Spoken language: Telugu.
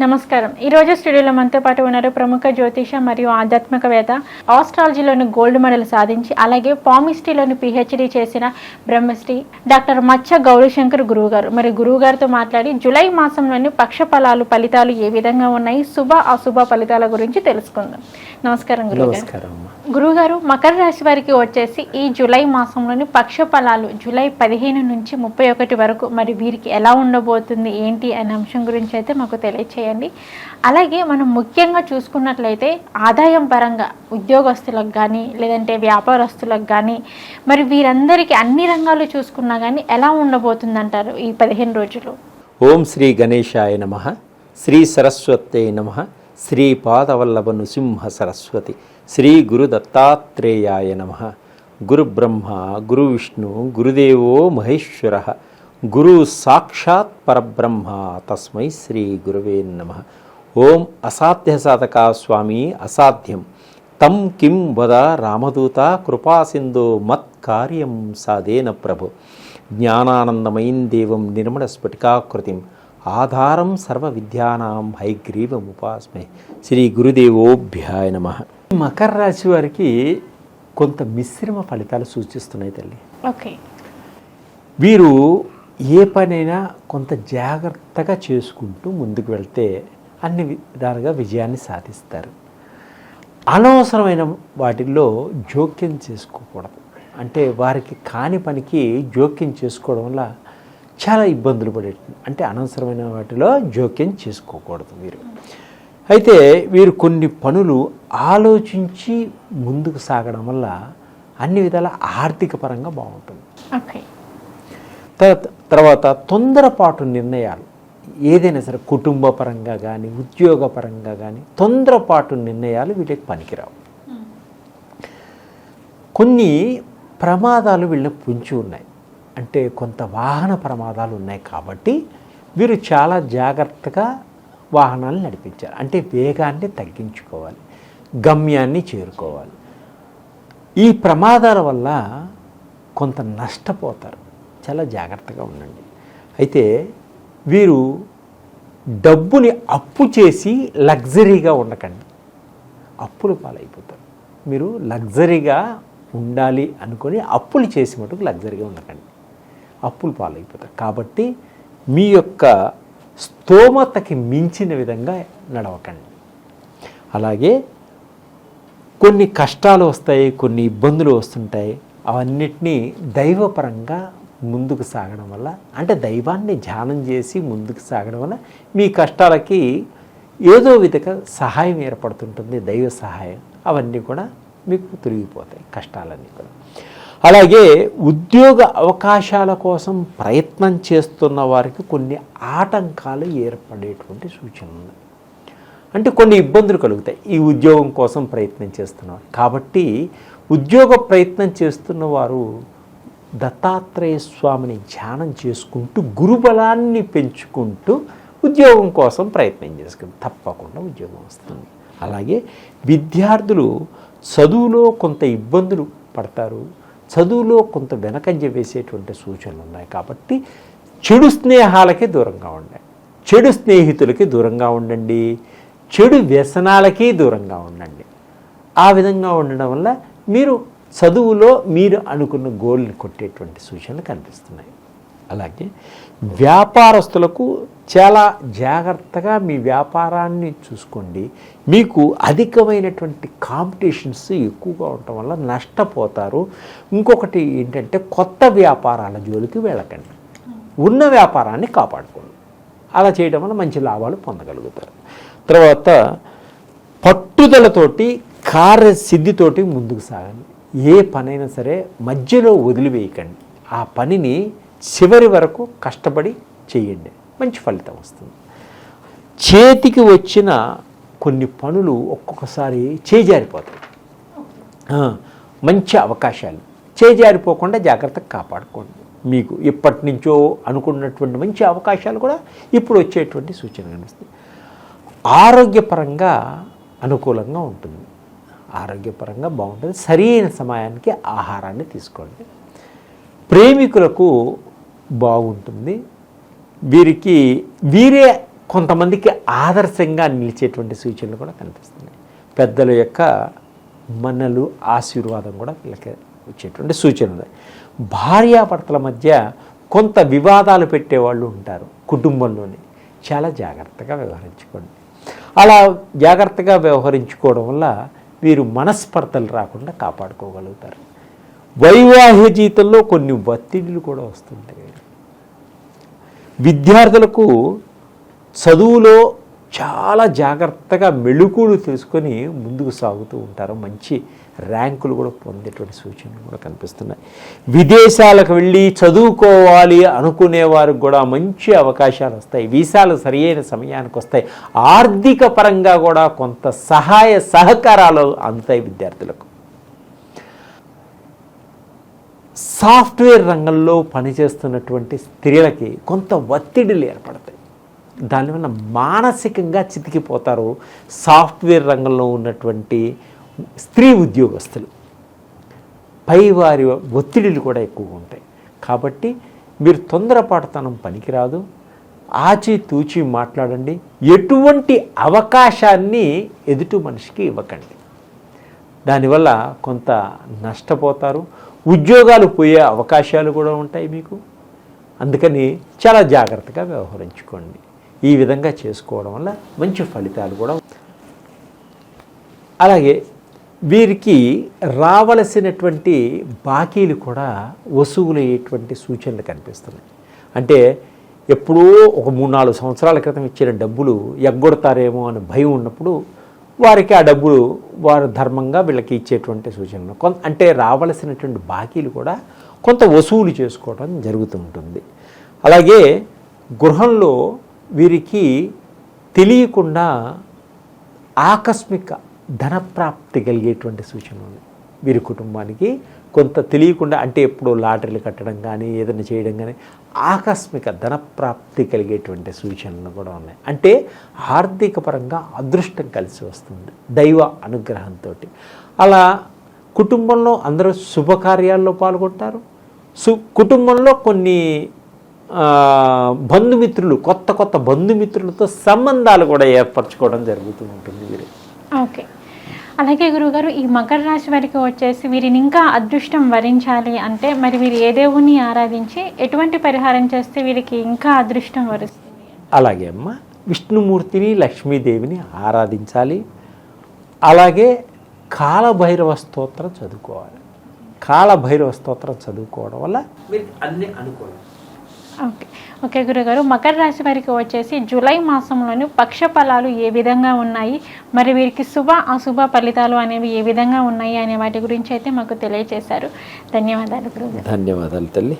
నమస్కారం. ఈ రోజు స్టూడియోలో మనతో పాటు ఉన్నారు ప్రముఖ జ్యోతిష మరియు ఆధ్యాత్మికవేత్త ఆస్ట్రాలజీలోని గోల్డ్ మెడల్ సాధించి అలాగే పామిస్ట్రీలోని పిహెచ్డి చేసిన బ్రహ్మశ్రీ డాక్టర్ మచ్చ గౌరీశంకర్ గురువు గారు మరి గురువు గారితో మాట్లాడి జూలై మాసంలోని పక్ష ఫలాలు ఫలితాలు ఏ విధంగా ఉన్నాయి? శుభ అశుభ ఫలితాల గురించి తెలుసుకుందాం. నమస్కారం గురువు గారు నమస్కారం అమ్మా. గురువుగారు మకర రాశి వారికి వచ్చేసి ఈ జూలై మాసంలోని పక్ష ఫలాలు జూలై పదిహేను నుంచి ముప్పై ఒకటి వరకు మరి వీరికి ఎలా ఉండబోతుంది? ఏంటి? అనే అంశం గురించి అయితే మాకు చేయండి. అలాగే మనం ముఖ్యంగా చూసుకున్నట్లయితే ఆదాయం పరంగా ఉద్యోగస్తులకు కానీ లేదంటే వ్యాపారస్తులకు కానీ మరి వీరందరికీ అన్ని రంగాలు చూసుకున్నా కానీ ఎలా ఉండబోతుందంటారు ఈ పదిహేను రోజులు? ఓం శ్రీ గణేశాయ నమ శ్రీ సరస్వతే నమ శ్రీ పాదవల్లభ నృసింహ సరస్వతి శ్రీ గురు దత్తాత్రేయాయ నమ. గురు బ్రహ్మ గురు విష్ణు గురుదేవో మహేశ్వర. గురు సాక్షాత్ పరబ్రహ్మ తస్మై శ్రీ గురవే నమ. ఓం అసాధ్య సాధక స్వామి అసాధ్యం. తం కిం వద రామదూత కృపాసింధో మత్కార్యం సాధేన ప్రభు. జ్ఞానానందమయం దేవం నిర్మల స్ఫటికాకృతిం. ఆధారం సర్వ విద్యానాం హైగ్రీవముపాస్మే శ్రీ గురుదేవోభ్యాయ నమ. మకర రాశి వారికి కొంత మిశ్రమ ఫలితాలు సూచిస్తున్నాయి తల్లి. ఓకే. వీరు ఏ పనైనా కొంత జాగ్రత్తగా చేసుకుంటూ ముందుకు వెళ్తే అన్ని విధాలుగా విజయాన్ని సాధిస్తారు. అనవసరమైన వాటిల్లో జోక్యం చేసుకోకూడదు. అంటే వారికి కాని పనికి జోక్యం చేసుకోవడం వల్ల చాలా ఇబ్బందులు పడే అంటే అనవసరమైన వాటిలో జోక్యం చేసుకోకూడదు వీరు అయితే వీరు కొన్ని పనులు ఆలోచించి ముందుకు సాగడం వల్ల అన్ని విధాల ఆర్థిక పరంగా బాగుంటుంది. ఓకే తర్వాత తర్వాత తొందరపాటు నిర్ణయాలు. ఏదైనా సరే కుటుంబ పరంగా కానీ ఉద్యోగపరంగా కానీ తొందరపాటు నిర్ణయాలు వీళ్ళకి పనికిరావు. కొన్ని ప్రమాదాలు వీళ్ళకి పుంచి ఉన్నాయి. అంటే కొంత వాహన ప్రమాదాలు ఉన్నాయి కాబట్టి వీరు చాలా జాగ్రత్తగా వాహనాలు నడిపించారు అంటే వేగాన్ని తగ్గించుకోవాలి. గమ్యాన్ని చేరుకోవాలి. ఈ ప్రమాదాల వల్ల కొంత నష్టపోతారు. చాలా జాగ్రత్తగా ఉండండి. అయితే వీరు డబ్బుని అప్పు చేసి లగ్జరీగా ఉండకండి. అప్పులు పాలైపోతారు. మీరు లగ్జరీగా ఉండాలి అనుకొని అప్పులు చేసి మటుకు లగ్జరీగా ఉండకండి. అప్పులు పాలైపోతారు. కాబట్టి మీ యొక్క స్తోమతకి మించిన విధంగా నడవకండి. అలాగే కొన్ని కష్టాలు వస్తాయి కొన్ని ఇబ్బందులు వస్తుంటాయి. అవన్నిటినీ దైవపరంగా ముందుకు సాగడం వల్ల అంటే దైవాన్ని ధ్యానం చేసి ముందుకు సాగడం వల్ల మీ కష్టాలకి ఏదో విధంగా సహాయం ఏర్పడుతుంటుంది దైవ సహాయం. అవన్నీ కూడా మీకు తిరిగిపోతాయి కష్టాలన్నీ కూడా. అలాగే ఉద్యోగ అవకాశాల కోసం ప్రయత్నం చేస్తున్న వారికి కొన్ని ఆటంకాలు ఏర్పడేటువంటి సూచన ఉంది అంటే కొన్ని ఇబ్బందులు కలుగుతాయి ఈ ఉద్యోగం కోసం ప్రయత్నం చేస్తున్నారు కాబట్టి ఉద్యోగ ప్రయత్నం చేస్తున్న వారు దత్తాత్రేయ స్వామిని ధ్యానం చేసుకుంటూ గురుబలాన్ని పెంచుకుంటూ ఉద్యోగం కోసం ప్రయత్నం చేసుకుంది. తప్పకుండా ఉద్యోగం వస్తుంది. అలాగే విద్యార్థులు చదువులో కొంత ఇబ్బందులు పడతారు. చదువులో కొంత వెనకంజ వేసేటువంటి సూచనలు ఉన్నాయి కాబట్టి చెడు స్నేహాలకి దూరంగా ఉండండి. చెడు స్నేహితులకి దూరంగా ఉండండి. చెడు వ్యసనాలకి దూరంగా ఉండండి. ఆ విధంగా ఉండడం వల్ల మీరు చదువులో మీరు అనుకున్న గోల్ని కొట్టేటువంటి సూచనలు కనిపిస్తున్నాయి. అలాగే వ్యాపారస్తులకు చాలా జాగ్రత్తగా మీ వ్యాపారాన్ని చూసుకోండి. మీకు అధికమైనటువంటి కాంపిటీషన్స్ ఎక్కువగా ఉండటం వల్ల నష్టపోతారు. ఇంకొకటి ఏంటంటే కొత్త వ్యాపారాల జోలికి వెళ్ళకండి. ఉన్న వ్యాపారాన్ని కాపాడుకోండి. అలా చేయడం వల్ల మంచి లాభాలు పొందగలుగుతారు. తర్వాత పట్టుదలతోటి కార్యసిద్ధితోటి ముందుకు సాగండి. ఏ పనైనా సరే మధ్యలో వదిలివేయకండి. ఆ పనిని చివరి వరకు కష్టపడి చేయండి. మంచి ఫలితం వస్తుంది. చేతికి వచ్చిన కొన్ని పనులు ఒక్కొక్కసారి చేజారిపోతాయి. మంచి అవకాశాలు. చేజారిపోకుండా జాగ్రత్తగా కాపాడుకోండి. మీకు ఇప్పటి నుంచో అనుకున్నటువంటి మంచి అవకాశాలు కూడా ఇప్పుడు వచ్చేటువంటి సూచన కనిపిస్తుంది ఆరోగ్యపరంగా అనుకూలంగా ఉంటుంది. ఆరోగ్యపరంగా బాగుంటుంది. సరైన సమయానికి ఆహారాన్ని తీసుకోండి. ప్రేమికులకు బాగుంటుంది. వీరికి వీరే కొంతమందికి ఆదర్శంగా నిలిచేటువంటి సూచనలు కూడా కనిపిస్తున్నాయి. పెద్దల యొక్క మన్నలు ఆశీర్వాదం కూడా వీళ్ళకి వచ్చేటువంటి సూచనలు భార్యాభర్తల మధ్య కొంత వివాదాలు పెట్టేవాళ్ళు ఉంటారు కుటుంబంలోని. చాలా జాగ్రత్తగా వ్యవహరించుకోండి. అలా జాగ్రత్తగా వ్యవహరించుకోవడం వల్ల వీరు మనస్పర్ధలు రాకుండా కాపాడుకోగలుగుతారు. వైవాహిక జీవితంలో కొన్ని ఒత్తిడిలు కూడా వస్తుంటాయి. విద్యార్థులకు చదువులో చాలా జాగ్రత్తగా మెళుకులు తెలుసుకొని ముందుకు సాగుతూ ఉంటారు. మంచి ర్యాంకులు కూడా పొందేటువంటి సూచనలు కూడా కనిపిస్తున్నాయి. విదేశాలకు వెళ్ళి చదువుకోవాలి అనుకునే వారికి కూడా మంచి అవకాశాలు వస్తాయి. వీసాలు సరియైన సమయానికి వస్తాయి. ఆర్థిక పరంగా కూడా కొంత సహాయ సహకారాలు అందుతాయి విద్యార్థులకు. సాఫ్ట్వేర్ రంగంలో పనిచేస్తున్నటువంటి స్త్రీలకి కొంత ఒత్తిడిలు ఏర్పడతాయి. దానివల్ల మానసికంగా చితికిపోతారు సాఫ్ట్వేర్ రంగంలో ఉన్నటువంటి స్త్రీ ఉద్యోగస్తులు. పై వారి ఒత్తిడిలు కూడా ఎక్కువగా ఉంటాయి. కాబట్టి మీరు తొందరపాటుతనం పనికిరాదు. ఆచితూచి మాట్లాడండి. ఎటువంటి అవకాశాన్ని ఎదుటి మనిషికి ఇవ్వకండి. దానివల్ల కొంత నష్టపోతారు. ఉద్యోగాలు పోయే అవకాశాలు కూడా ఉంటాయి మీకు. అందుకని చాలా జాగ్రత్తగా వ్యవహరించుకోండి. ఈ విధంగా చేసుకోవడం వల్ల మంచి ఫలితాలు కూడా అలాగే వీరికి రావలసినటువంటి బాకీలు కూడా వసూలయ్యేటువంటి సూచనలు కనిపిస్తున్నాయి. అంటే ఎప్పుడో ఒక మూడు నాలుగు సంవత్సరాల క్రితం ఇచ్చిన డబ్బులు ఎగ్గొడతారేమో అని భయం ఉన్నప్పుడు వారికి ఆ డబ్బులు వారు ధర్మంగా వీళ్ళకి ఇచ్చేటువంటి సూచనలు కొంత అంటే రావలసినటువంటి బాకీలు కూడా కొంత వసూలు చేసుకోవడం జరుగుతూ ఉంటుంది. అలాగే గృహంలో వీరికి తెలియకుండా ఆకస్మిక ధనప్రాప్తి కలిగేటువంటి సూచనలు ఉన్నాయి వీరి కుటుంబానికి కొంత తెలియకుండా అంటే ఎప్పుడో లాటరీలు కట్టడం కానీ ఏదైనా చేయడం కానీ ఆకస్మిక ధనప్రాప్తి కలిగేటువంటి సూచనలు కూడా ఉన్నాయి. అంటే ఆర్థిక పరంగా అదృష్టం కలిసి వస్తుంది. దైవ అనుగ్రహంతో అలా కుటుంబంలో అందరూ శుభకార్యాల్లో పాల్గొంటారు. సు కుటుంబంలో కొన్ని బంధుమిత్రులు కొత్త కొత్త బంధుమిత్రులతో సంబంధాలు కూడా ఏర్పరచుకోవడం జరుగుతూ ఉంటుంది వీరు ఓకే. అలాగే గురుగారు ఈ మకర రాశి వారికి వచ్చేసి వీరిని ఇంకా అదృష్టం వరించాలి అంటే మరి వీరు ఏ దేవుణ్ణి ఆరాధించి ఎటువంటి పరిహారం చేస్తే వీరికి ఇంకా అదృష్టం వరుస్తుంది? అలాగే అమ్మ విష్ణుమూర్తిని లక్ష్మీదేవిని ఆరాధించాలి. అలాగే కాలభైరవ స్తోత్రం చదువుకోవాలి. కాలభైరవ స్తోత్రం చదువుకోవడం వల్ల అన్ని అనుకోవాలి. ఓకే. ఓకే గురుగారు మకర రాశి వారికి వచ్చేసి జూలై మాసంలోని పక్ష ఫలాలు ఏ విధంగా ఉన్నాయి? మరి వీరికి శుభ అశుభ ఫలితాలు అనేవి ఏ విధంగా ఉన్నాయి? అనే వాటి గురించి అయితే మాకు తెలియజేశారు ధన్యవాదాలు గురుగారు. ధన్యవాదాలు తల్లి.